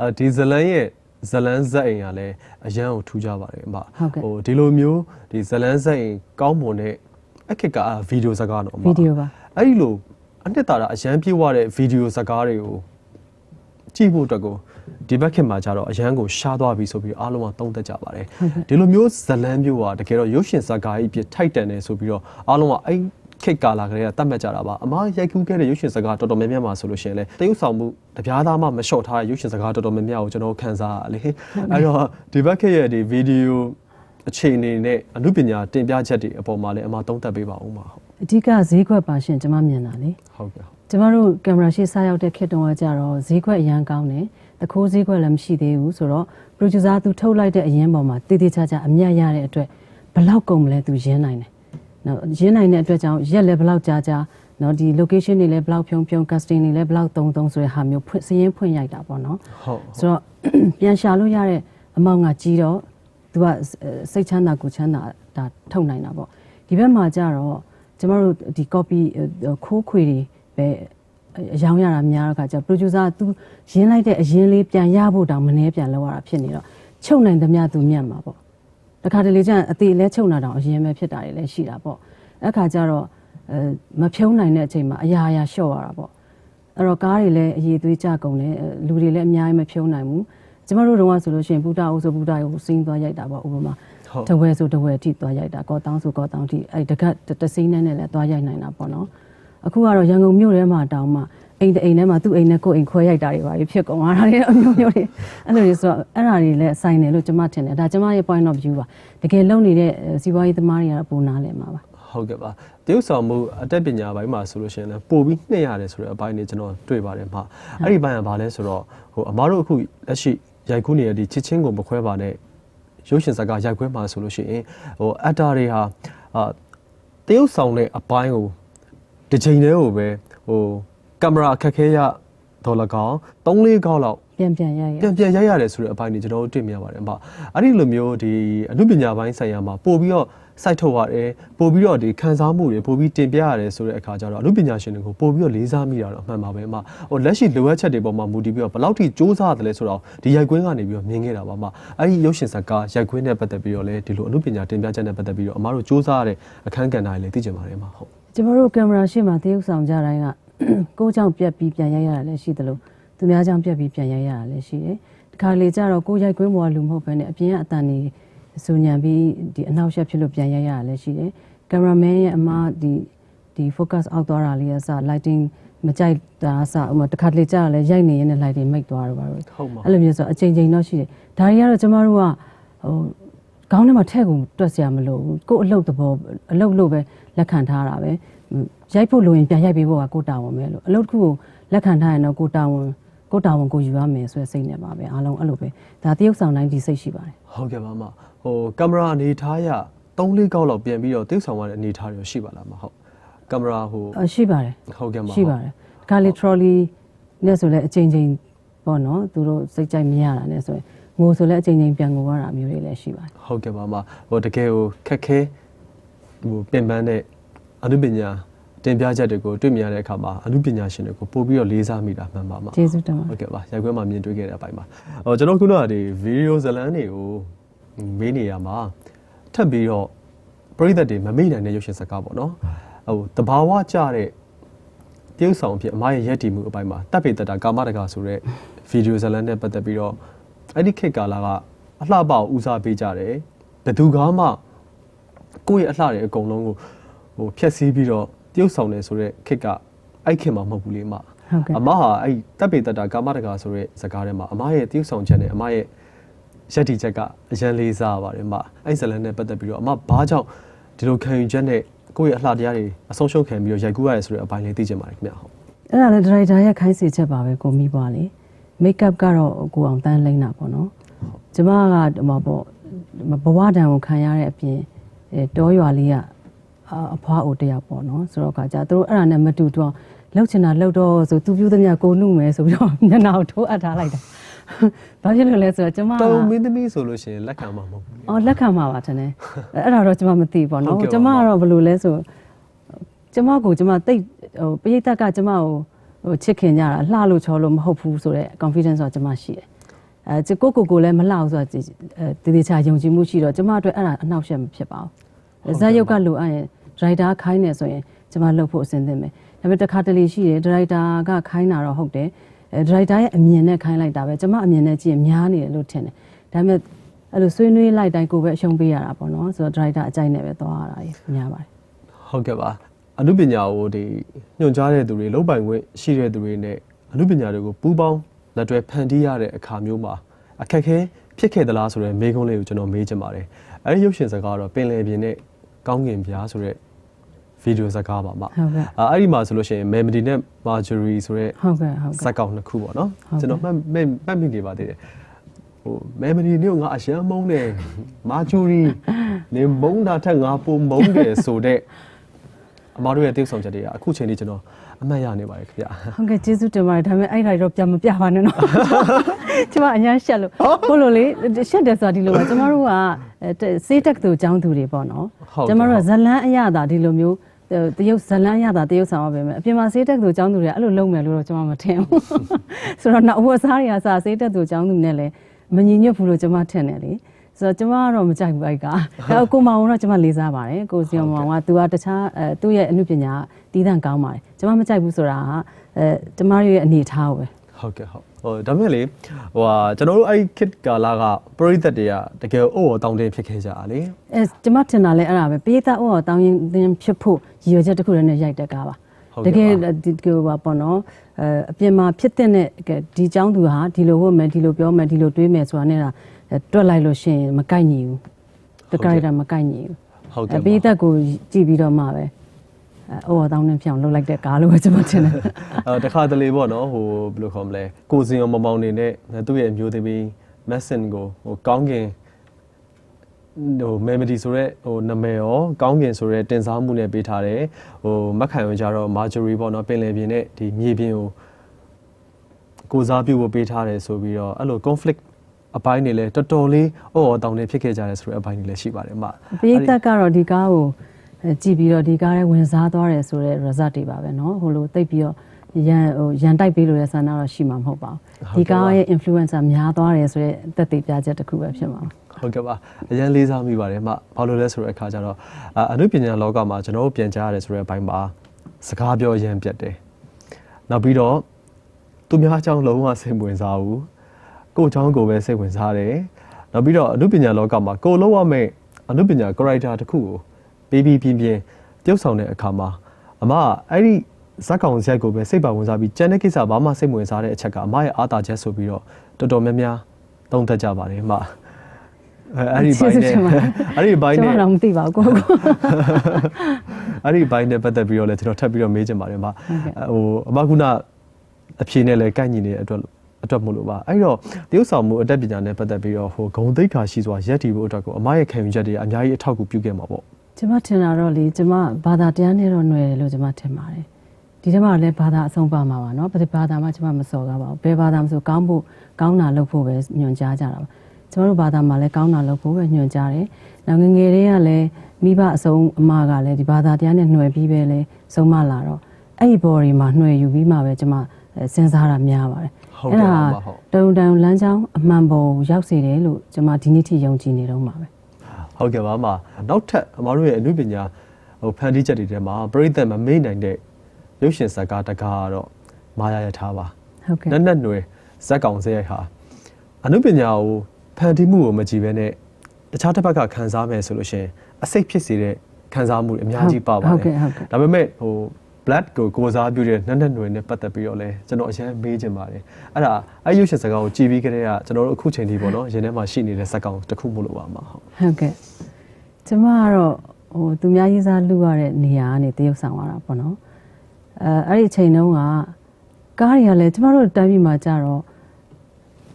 အဲဒီဇလန်ရဲ့ဇလန်ဇက်အိမ်ကလည်းအရန်ကိုထူးကြပါတယ်အမဟုတ်ကဲ့ဟိုဒီလိုမျိုးဒီဇလန်ဇက်အိမ်ကောင်းမွန်တဲ့အခက်ကဗီဒီယိုစကားတော့အမဗီဒီယိုပါအဲ့ဒီလိုအနှစ်သာရအရန်ပြေဝတဲ့ဗီဒီယိုစကားတွေကိုကြည့်ဖို့အတွက်ကိုဒီဘက်ခင်မှာကြတော့အရန်ကိုရှားသွားပြီဆိုပြီးအားလုံးကသုံးသပ်ကြပါတယ်ဒီလိုမျိုးဇလန်မျိုးကတကယ်တော့ရုပ်ရှင်စကားကြီးအဖြစ်ထိုက်တန်တယ်ဆိုပြီးတော့အားလုံးကအဲ့ ခေတ်ကာလာကလေးကတတ်မှတ်ကြတာပါအမားရိုက်ကူးခဲ့တဲ့ရုပ်ရှင်စကားတော်တော်များများမှာဆိုလို့ရှိရင်လေတရုပ်ဆောင်မှုတပြားသားမှမလျှော့ထားတဲ့ရုပ်ရှင်စကားတော်တော်များများကိုကျွန်တော်ခန်းစားရလေအဲ့တော့ဒီဘက်ခေတ်ရဲ့ဒီဗီဒီယိုအခြေအနေနဲ့အမှုပညာတင်ပြချက်တွေအပေါ်မှာလည်းအမားသုံးသပ်ပေးပါဦးမှာဟုတ်အဓိကဈေးကွက်ပါရှင်ကျွန်မမြင်တာလေဟုတ်ကဲ့ဟုတ်ကျမတို့ကင်မရာရှေ့စားရောက်တဲ့ခေတ်တုန်းကကြတော့ဈေးကွက်အရန်ကောင်းတယ်တခိုးဈေးကွက်လည်းမရှိသေးဘူးဆိုတော့ producer သူထုတ်လိုက်တဲ့အရင်ပေါ်မှာတည်တည်ချာချာအမြတ်ရတဲ့အတွက်ဘယ်လောက်ကုန်မလဲသူရင်းနိုင်တယ် နော်ရင်းနိုင်တဲ့အတွက်ကြောင့်ရက်လည်းဘယ်လောက်ကြာကြာနော်ဒီ location တွေလည်းဘယ်လောက်ဖြုံဖြုံ casting တွေလည်းဘယ်လောက်တုံတုံဆိုတဲ့ဟာမျိုးဖွင့်စရင်းဖွင့်ရိုက်တာပေါ့နော်ဟုတ်ဆိုတော့ပြန်ရှာလို့ရတဲ့အမောင်ကကြီးတော့သူကစိတ်ချမ်းသာကိုယ်ချမ်းသာဒါထုတ်နိုင်တာပေါ့ဒီဘက်မှာကျတော့ကျမတို့ဒီ copy ခိုးခွေတွေပဲအယောင်ရတာများတော့ခါကျ producer ကသူရင်းလိုက်တဲ့အရင်လေးပြန်ရဖို့တောင်မနှဲပြန်လောက်ရတာဖြစ်နေတော့ချုပ်နိုင်သမျှသူမြတ်မှာပေါ့ တခါတလေကျရင်အသေးလဲချုပ်နာတောင်အရင်ပဲဖြစ်တာတွေလည်းရှိတာပေါ့အဲ့ခါကျတော့အဲမဖြုံးနိုင်တဲ့အချိန်မှာအရာအရာလျှော့ရတာပေါ့အဲ့တော့ကားတွေလည်းအရေးသွေးကြကုန်တယ်အဲလူတွေလည်းအများကြီးမဖြုံးနိုင်ဘူးကျမတို့တော့ကဆိုလို့ရှိရင်ဘူတာအိုးဆိုဘူတာအိုးစင်းသွားရိုက်တာပေါ့ဥပမာဟုတ်တဝဲဆိုတဝဲထိသွားရိုက်တာကောတောင်းဆိုကောတောင်းထိအဲ့တကတ်တစင်းနဲ့နဲ့လည်းသွားရိုက်နိုင်တာပေါ့နော် အခုကတော့ရန်ကုန်မြို့ထဲမှာတောင်းမှအိမ်တအိမ်ထဲမှာသူ့အိမ်နဲ့ကိုယ်အိမ်ခွဲရိုက်တာတွေပါဖြစ်ကုန်သွားတာလေအမျိုးမျိုးတွေအဲ့လိုတွေဆိုတော့အဲ့ဒါတွေလည်းဆိုင်တယ်လို့ကျမထင်တယ်ဒါကျမရဲ့ point of view ပါတကယ်လုံနေတဲ့စီးပွားရေးသမားတွေကတော့ပုံနာလဲမှာပါဟုတ်ကဲ့ပါတရုပ်ဆောင်မှုအတက်ပညာပိုင်းမှာဆိုလို့ရှိရင်လည်းပို့ပြီးနှိမ့်ရတယ်ဆိုတဲ့အပိုင်းတွေကျွန်တော်တွေ့ပါတယ်မှာအဲ့ဒီဘိုင်းကဘာလဲဆိုတော့ဟိုအမားတို့အခုလက်ရှိရိုက်ကူးနေတဲ့ဒီချစ်ချင်းကိုမခွဲပါနဲ့ရုပ်ရှင်စကားရိုက်ခွဲမှာဆိုလို့ရှိရင်ဟိုအက်တာတွေဟာအာတရုပ်ဆောင်တဲ့အပိုင်းကို တစ်ချိန်တည်းကိုပဲဟိုကင်မရာအခက်ခဲရဒေါ်လာကောင်3 4ခေါက်လောက်ပြန်ပြန်ရရပြန်ပြန်ရိုက်ရတယ်ဆိုတဲ့အပိုင်းတွေကျွန်တော်တို့တွေ့မြင်ရပါတယ်အမအဲ့ဒီလိုမျိုးဒီအမှုပညာပိုင်းဆိုင်ရာမှာပို့ပြီးတော့စိုက်ထုတ်ရတယ်ပို့ပြီးတော့ဒီခံစားမှုတွေပို့ပြီးတင်ပြရတယ်ဆိုတဲ့အခါကျတော့အမှုပညာရှင်တွေကိုပို့ပြီးတော့လေးစားမိတာတော့အမှန်ပါပဲအမဟိုလက်ရှိလိုအပ်ချက်တွေပေါ်မှာမူတည်ပြီးတော့ဘယ်လောက်ထိစူးစမ်းတယ်လဲဆိုတော့ဒီရိုက်ကွင်းကနေပြီးတော့မြင်ခဲ့တာပါအမအဲ့ဒီရုပ်ရှင်ဇာတ်ကားရိုက်ကွင်းနဲ့ပတ်သက်ပြီးတော့လည်းဒီလိုအမှုပညာတင်ပြချက်နဲ့ပတ်သက်ပြီးတော့အမတို့စူးစမ်းရတဲ့အခန်းကဏ္ဍတွေလည်းသိကြပါတယ်အမဟုတ် ကျမတို့ကင်မရာရှေ့မှာတရုပ်ဆောင်ကြတိုင်းကကိုယ်ကြောင့်ပြက်ပြီးပြန်ရိုက်ရတာလည်းရှိသလိုသူများကြောင့်ပြက်ပြီးပြန်ရိုက်ရတာလည်းရှိတယ်။ဒီခါလေကျတော့ကိုယ်ရိုက်ကွင်းပေါ်ကလူမဟုတ်ဘဲနဲ့အပြင်ကအတန်နေစူညံပြီးဒီအနောက်ရှက်ဖြစ်လို့ပြန်ရိုက်ရတာလည်းရှိတယ်။ကင်မရာမန်ရဲ့အမဒီဒီ focus အောက်သွားတာလေးကစ lighting မကြိုက်တာစဥမာတစ်ခါတလေကျတော့လည်းရိုက်နေရင်လည်း lighting မိတ်သွားတော့ပါတော့ဟုတ်ပါအဲ့လိုမျိုးဆိုအချိန်ချင်းတော့ရှိတယ်ဒါတွေကတော့ကျမတို့ကဟို ခေါင်းထဲမှာထည့်ကုန်တွက်စရာမလိုဘူးကိုယ်အလုပ်သဘောအလုပ်လို့ပဲလက်ခံထားတာပဲဟွန်းရိုက်ဖို့လိုရင်ပြန်ရိုက်ပေးဖို့ကကိုယ်တာဝန်ပဲလို့အလုပ်တစ်ခုကိုလက်ခံထားရင်တော့ကိုယ်တာဝန်ကိုယ်တာဝန်ကိုယူရမယ်ဆိုတဲ့စိတ်နဲ့ပါပဲအားလုံးအဲ့လိုပဲဒါတရုပ်ဆောင်တိုင်းဒီစိတ်ရှိပါတယ်ဟုတ်ကဲ့ပါအမဟိုကင်မရာအနေထားရ3-4ခေါက်လောက်ပြန်ပြီးတော့တိကျဆောင်ရတဲ့အနေထားတွေရှိပါလားအမဟုတ်ကင်မရာဟိုအရှိပါတယ်ဟုတ်ကဲ့ပါရှိပါတယ်ဒီခါလေ trolley နဲ့ဆိုလဲအချိန်ချင်းပေါ့နော်သူတို့စိတ်ကြိုက်မရတာနဲ့ဆိုရင် ငိုဆိုလဲအချိန်ချင်းပြန်ငိုရတာမျိုးတွေလည်းရှိပါတယ်ဟုတ်ကဲ့ပါအမဟိုတကယ်ဟိုခက်ခဲဟိုပြင်ပန်းတဲ့အနုပညာတင်ပြချက်တွေကိုတွေ့မြင်ရတဲ့အခါမှာအနုပညာရှင်တွေကိုပို့ပြီးတော့လေးစားမိတာမှန်ပါမှာကျေးဇူးတင်ပါဟုတ်ကဲ့ပါရိုက်ခွဲမှာမြင်တွေ့ခဲ့တဲ့အပိုင်းပါဟိုကျွန်တော်ခုနကဒီဗီဒီယိုဇတ်လန်းတွေကိုမေးနေရမှာထပ်ပြီးတော့ပရိသတ်တွေမမေ့နိုင်တဲ့ရုပ်ရှင်စကားပေါ့နော်ဟိုတဘာဝကြတဲ့တရုပ်ဆောင်အဖြစ်အမရဲ့ရက်တည်မှုအပိုင်းမှာတပ်ပေတတာကာမတကာဆိုတဲ့ဗီဒီယိုဇတ်လန်းနဲ့ပတ်သက်ပြီးတော့ အဲ့ဒီခေတ်ကာလကအလှပကိုဦးစားပေးကြတယ်ဘယ်သူကမှကိုယ့်ရဲ့အလှတွေအကုန်လုံးကိုဟိုဖျက်ဆီးပြီးတော့တရုပ်ဆောင်တယ်ဆိုတဲ့ခေတ်ကအဲ့ခေတ်မှာမဟုတ်ဘူးလေအမဟုတ်ကဲ့အမဟာအဲ့တပ်ပေတတာကာမတကာဆိုတဲ့ဇာတ်ကားထဲမှာအမရဲ့တရုပ်ဆောင်ချက်နဲ့အမရဲ့ရက်တီချက်ကအရန်လေးစားပါတယ်အမအဲ့ဇလန်နဲ့ပတ်သက်ပြီးတော့အမဘာကြောင့်ဒီလိုခံယူချက်နဲ့ကိုယ့်ရဲ့အလှတရားတွေအဆုံးရှုံးခံပြီးတော့ရိုက်ကူးရတယ်ဆိုတဲ့အပိုင်းလေးသိချင်ပါတယ်ခင်ဗျဟုတ်အဲ့ဒါလည်းဒရိုက်တာရဲ့ခိုင်းစေချက်ပါပဲကိုမိပွားလေ မိတ်ကပ်ကတော့ကိုအောင်တန်းလိမ့်တာပေါ့နော်ကျမကဒီမှာပေါ့ဘဝတံကိုခံရတဲ့အပြင်အဲတောရွာလေးကအအဖွားအိုတယောက်ပေါ့နော်ဆိုတော့ကကြာသူတို့အဲ့ဒါနဲ့မတူတော့လှုပ်ချင်တာလှုပ်တော့ဆိုသူပြုသမျှကိုနှုမယ်ဆိုပြီးတော့မျက်နှာကိုထိုးအပ်ထားလိုက်တာဘာဖြစ်လို့လဲဆိုတော့ကျမကတုံမင်းသမီးဆိုလို့ရှိရင်လက်ခံမှာမဟုတ်ဘူးလေအော်လက်ခံမှာပါထင်တယ်အဲ့ဒါတော့ကျမမသိပေါ့ဟုတ်နော်ကဲ့ပါကျမကတော့ဘယ်လိုလဲဆိုကျမကိုကျမတိတ်ဟိုပရိသတ်ကကျမကို ဟိုချစ်ခင်ကြတာလှလို့ချောလို့မဟုတ်ဘူးဆိုတော့ confidence တော့ကျမရှိတယ်အဲကျကိုကိုကိုလည်းမလှအောင်ဆိုတာအဲတည်တည်ချာယုံကြည်မှုရှိတော့ကျမအတွက်အဲ့ဒါအနှောက်အယှက်မဖြစ်ပါဘူးဇက်ရုပ်ကလိုအပ်ရင်ဒရိုက်တာခိုင်းနေဆိုရင်ကျမလှုပ်ဖို့အဆင်သင့်ပဲဒါပေမဲ့တစ်ခါတလေရှိတယ်ဒရိုက်တာကခိုင်းတာတော့ဟုတ်တယ်အဲဒရိုက်တာရဲ့အမြင်နဲ့ခိုင်းလိုက်တာပဲကျမအမြင်နဲ့ကြည့်ရင်များနေတယ်လို့ထင်တယ်ဒါပေမဲ့အဲ့လိုဆွေးနွေးလိုက်တိုင်းကိုပဲအရှုံးပေးရတာပေါ့နော်ဆိုတော့ဒရိုက်တာအကြိုက်နဲ့ပဲသွားရတာကြီးများပါတယ်ဟုတ်ကဲ့ပါ အမှုပညာကိုဒီညွှန်ကြားတဲ့သူတွေလုံပိုင်ခွင့်ရှိတဲ့သူတွေနဲ့အမှုပညာတွေကိုပူးပေါင်းလက်တွဲဖန်တီးရတဲ့အခါမျိုးမှာအခက်အခဲဖြစ်ခဲ့သလားဆိုတဲ့မေးခွန်းလေးကိုကျွန်တော်မေးချင်ပါတယ်အဲဒီရုပ်ရှင်စကားကတော့ပင်လယ်ပြင်နဲ့ကောင်းကင်ပြားဆိုတဲ့ဗီဒီယိုစကားပါမှာဟုတ်ကဲ့အာအဲ့ဒီမှာဆိုလို့ရှိရင် Memory နဲ့ Marjorie ဆိုတဲ့ဟုတ်ကဲ့ဟုတ်ဇကဲ့က်ကောင်နှစ်ခုပေါ့နော်ဟုတ်ကဲ့ကျွန်တော်မှတ်မှတ်မှတ်မိနေပါသေးတယ်ဟို memory နဲ့ငါအရှမ်းမုန်းတယ်မာဂျူရီနေမုန်းတာထက်ငါပိုမုန်းတယ်ဆိုတဲ့ အမားတို့ရဲ့တိကျဆောင်ချက်တွေကအခုချိန်လေးကျွန်တော်အမှတ်ရနေပါတယ်ခင်ဗျဟုတ်ကဲ့ကျေးဇူးတင်ပါတယ်ဒါပေမဲ့အဲ့ဒါတွေတော့ပြန်မပြပါနဲ့နော်ကျမအညာရှက်လို့ဘို့လို့လေရှက်တယ်ဆိုတာဒီလိုပါကျမတို့ကအဲစေးတက်သူအကြောင်းသူတွေပေါ့နော်ဟုတ်ကျမတို့ကဇလန်းအရသာဒီလိုမျိုးအဲတရုတ်ဇလန်းအရသာတရုတ်ဆောင်ရပါမယ်အပြင်မှာစေးတက်သူအကြောင်းသူတွေကအဲ့လိုလုပ်မယ်လို့တော့ကျမမထင်ဘူးဆိုတော့နောက်အဝတ်အစားတွေကစစေးတက်သူအကြောင်းသူနဲ့လည်းမညီညွတ်ဘူးလို့ကျမထင်တယ်လေ ဆိုတော့ကျမကတော့မကြိုက်ဘူးအဲ့ကဒါကိုမောင်ကတော့ကျမလေးစားပါတယ်ကိုစီမောင်က तू ကတခြားအဲသူ့ရဲ့အမှုပညာတီးတန့်ကောင်းပါတယ်ကျမမကြိုက်ဘူးဆိုတာကအဲကျမရဲ့အနေထားပဲဟုတ်ကဲ့ဟုတ်ဟိုဒါမဲ့လေဟိုဟာကျွန်တော်တို့အဲ့ kit ကာလာကပရိသတ်တွေကတကယ်အို့ဟောတောင်းတင်းဖြစ်ခဲ့ကြတာလေအဲကျမထင်တာလဲအဲ့ဒါပဲပရိသတ်အို့ဟောတောင်းတင်းဖြစ်ဖို့ရည်ရွယ်ချက်တစ်ခုတည်းနဲ့ရိုက်တက်ကားပါတကယ်ဒီကဘာပေါ့နော်အပြင်မှာဖြစ်တဲ့ဒီចောင်းသူဟာဒီလိုဟုတ်မယ်ဒီလိုပြောမယ်ဒီလိုတွေးမယ်ဆိုတာနဲ့ တွက်လိုက်လို့ရှိရင်မကိုက်ညီဘူးတကားရမကိုက်ညီဘူးဟုတ်အကဲ့ပေးပါသက်ကိုကြည့်ပြီးတော့မှပဲအဲဩော်တောင်းနေပြောင်းလုပ်လိုက်တဲ့ကားလို့ပဲကျမထင်တယ်အဲတခါတလေပေါ့နော်ဟိုဘယ်လိုခေါ်မလဲကိုစင်အောင်မမောင်နေနဲ့သူ့ရဲ့အမျိုးသမီးမက်ဆင်ကိုဟိုကောင်းကင်ဟို memory ဆိုရဲဟိုနာမည်ရောကောင်းကင်ဆိုရဲတင်စားမှုနဲ့ပေးထားတယ်ဟိုမက်ခိုင်ရောကြတော့ Marjorie ပေါ့နော်ပင်လယ်ပြင်နဲ့ဒီမြေပြင်ကိုကိုစားပြုဖို့ပေးထားတယ်ဆိုပြီးတော့အဲ့လို conflict အပိုင်းတွေလည်းတော်တော်လေးအော်အော်တောင်းနေဖြစ်ခဲ့ကြတယ်ဆိုတဲ့အပိုင်းတွေလည်းရှိပါတယ်အမ ပေးသက်ကတော့ဒီကားကိုအဲကြည့်ပြီးတော့ဒီကားထဲဝင်စားသွားတယ်ဆိုတော့ result တွေပါပဲเนาะဟိုလိုတိတ်ပြီးတော့ရန်ဟိုရန်တိုက်ပေးလို့ရဆန္ဒတော့ရှိမှာမဟုတ်ပါဘူးဒီကားရဲ့ influencer များသွားတယ်ဆိုတော့တက်သေးပြချက်တစ်ခုပဲဖြစ်မှာပါ ဟုတ်ကဲ့ပါအရင်လေးစားမိပါတယ်အမဘာလို့လဲဆိုတဲ့အခါကျတော့အာအနုပညာလောကမှာကျွန်တော်တို့ပြန်ကြားရတယ်ဆိုတဲ့အပိုင်းမှာစကားပြောရမ်းပြတ်တယ်နောက်ပြီးတော့သူများအကြောင်းလုံးဝစိတ်ဝင်စားဘူး ကိုယ့်အကြောင်းကိုပဲစိတ်ဝင်စားတယ်နောက်ပြီးတော့အနုပညာလောကမှာကိုယ်လုံးဝမဲ့အနုပညာ character တစ်ခုကိုပြီးပြီးပြင်းပြင်းပြုတ်ဆောင်တဲ့အခါမှာအမကအဲ့ဒီဇက်ကောင်ဇက်ကိုပဲစိတ်ပါဝင်စားပြီးကြံတဲ့ကိစ္စဘာမှစိတ်မဝင်စားတဲ့အချက်ကအမရဲ့အားသာချက်ဆိုပြီးတော့တော်တော်များများသုံးသပ်ကြပါတယ်အမအဲအဲ့ဒီဘိုင်းနဲ့အဲ့ဒီဘိုင်းကျွန်နဲ့တော်တော့မသိပါဘူးကိုကိုအဲ့ဒီဘိုင်းနဲ့ပတ်သက်ပြီးတော့လည်းကျွန်တော်ထပ်ပြီးတော့မေးချင်ပါတယ်မဟိုအမကုနာအဖြေနဲ့လည်းကိုက်ညီနေတဲ့အတွက် အတွက်မို့လို့ပါအဲ့တော့တရုတ်ဆောင်မှုအတက်ပညာနဲ့ပတ်သက်ပြီးတော့ဟိုဂုံသိက္ခာရှိစွာရက်တည်ဖို့အတွက်ကိုအမရဲ့ခံယူချက်တွေအများကြီးအထောက်အကူပြုခဲ့မှာပေါ့ ကျွန်မထင်တာတော့လေကျွန်မဘာသာတရားနဲ့တော့ຫນွယ်တယ်လို့ကျွန်မထင်ပါတယ်ဒီထဲမှာလည်းဘာသာအဆုံးပါမှာပါเนาะဘယ်ဘာသာမှကျွန်မမစော်ကားပါဘူးဘယ်ဘာသာမဆိုကောင်းဖို့ကောင်းတာလုပ်ဖို့ပဲညွှန်ကြားကြတာပါကျွန်တော်တို့ဘာသာမှာလည်းကောင်းတာလုပ်ဖို့ပဲညွှန်ကြားတယ်နောက်ငယ်ငယ်လေးကလည်းမိဘအဆုံးအမကလည်းဒီဘာသာတရားနဲ့ຫນွယ်ပြီးပဲလဲဆုံးမလာတော့အဲ့ဒီ body မှာຫນွယ်ယူပြီးမှပဲကျွန်မအဲစဉ်းစားတာများပါတယ် ဟုတ်ကဲ့ပါဟုတ်တုံတန်လမ်းကြောင်းအမှန်ပေါ်ကိုရောက်စေတယ်လို့ကျွန်မဒီနေ့ထိယုံကြည်နေတော့မှာပဲဟုတ်ကဲ့ပါအမနောက်ထပ်အမတို့ရဲ့အမှုပညာဟိုဖန်တီးချက်တွေထဲမှာပြိသက်မမေ့နိုင်တဲ့ရုပ်ရှင်ဇာတ်ကားတစ်ကားကတော့မာယာရထားပါဟုတ်ကဲ့နက်နက်ຫນွယ်ဇက်ကောင်ဇက်ရိုက်ဟာအနုပညာကိုဖန်တီးမှုကိုမကြည့်ဘဲနဲ့တခြားတစ်ဘက်ကခံစားမယ်ဆိုလို့ရှိရင်အစိတ်ဖြစ်စေတဲ့ခံစားမှုတွေအများကြီးပါပါဟုတ်တကဲ့ယ်ဟုတ်ကဲ့ဒါပေမဲ့ဟို blood ကိုကိုယ်စားပြုတဲ့နက်နက်ຫນွယ်နဲ့ပတ်သက်ပြီးတော့လဲကျွန်တော်အရင်မေးချင်ပါတယ်အဲ့ဒါအဲ့ရုပ်ရှင်ဇာတ်ကောင်ကိုကြည့်ပြီးကြတဲ့ကကျွန်တော်တို့အခုချိန်ထိပေါ့နော်ရင်ထဲမှာရှိနေတဲ့ဇာတ်ကောင်တစ်ခုမို့လို့ပါမှာဟုတ်ဟုတ်ကဲ့ကျမကတော့ဟိုသူများရေးစားလူရတဲ့နေရာကနေတရုပ်ဆောင်ရတာပေါ့နော်အဲအဲ့ဒီအချိန်တုန်းကကားတွေကလည်းကျမတို့တိုင်းပြည်မှာကြာတော့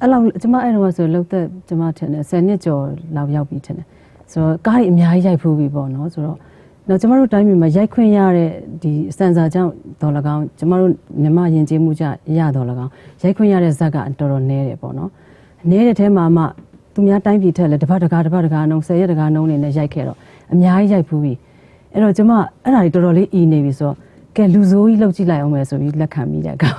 အဲ့လောက်ကျမအဲ့တော့ဆိုလောက်သက်ကျမထင်တယ်10နှစ်ကျော်လောက်ရောက်ပြီထင်တယ်ဆိုတော့ကားတွေအများကြီးရိုက်ဖူးပြီပေါ့နော်ဆိုတော့ တော့ကျမတို့တိုင်းပြည်မှာရိုက်ခွင့်ရတဲ့ဒီစံစာကြောင့်တော်လကောင်ကျမတို့မြမယဉ်ကျေးမှုကြရတော်လကောင်ရိုက်ခွင့်ရတဲ့ဇက်ကတော်တော်နည်းတယ်ပေါ့နော်နေတဲ့ထဲမှာမှသူများတိုင်းပြည်ထက်လည်းတစ်ပတ်တစ်ကားတစ်ပတ်တစ်ကားနှုံးဆယ်ရက်တစ်ကားနှုံးနေနဲ့ရိုက်ခဲ့တော့အများကြီးရိုက်ဖူးပြီအဲ့တော့ကျမအဲ့ဒါကြီးတော်တော်လေးအီနေပြီဆိုတော့ကဲလူဆိုးကြီးလှုပ်ကြည့်လိုက်အောင်မယ်ဆိုပြီးလက်ခံမိတဲ့ကောင်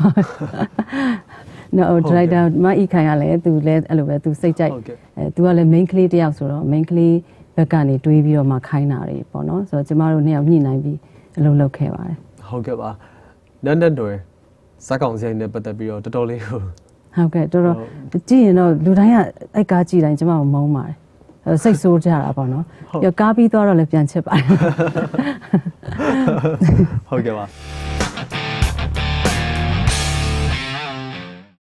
နော်ဒရိုက်တာမအီခိုင်ကလည်းသူလည်းအဲ့လိုပဲသူစိတ်ကြိုက်ဟုတ်ကဲ့အဲသူကလည်း main ကလေးတယောက်ဆိုတော့ main ကလေး ဘက်ကနေတွေးပြီးတော့မှခိုင်းတာတွေပေါ့နော်ဆိုတော့ကျမတို့နှစ်ယောက်ညှိနှိုင်းပြီးအလုပ်လုပ်ခဲ့ပါတယ်ဟုတ်ကဲ့ပါနန်းနန်းတော်ဇက်ကောင်ဆိုင်နဲ့ပတ်သက်ပြီးတော့တော်တော်လေးကိုဟုတ်ကဲ့တော်တော်ကြည့်ရင်တော့လူတိုင်းကအဲ့ကားကြည့်တိုင်းကျမကိုမုန်းပါတယ်အဲစိတ်ဆိုးကြတာပေါ့နော်ပြီးတော့ကားပြီးသွားတော့လည်းပြန်ချစ်ပါတယ်ဟုတ်ကဲ့ပါ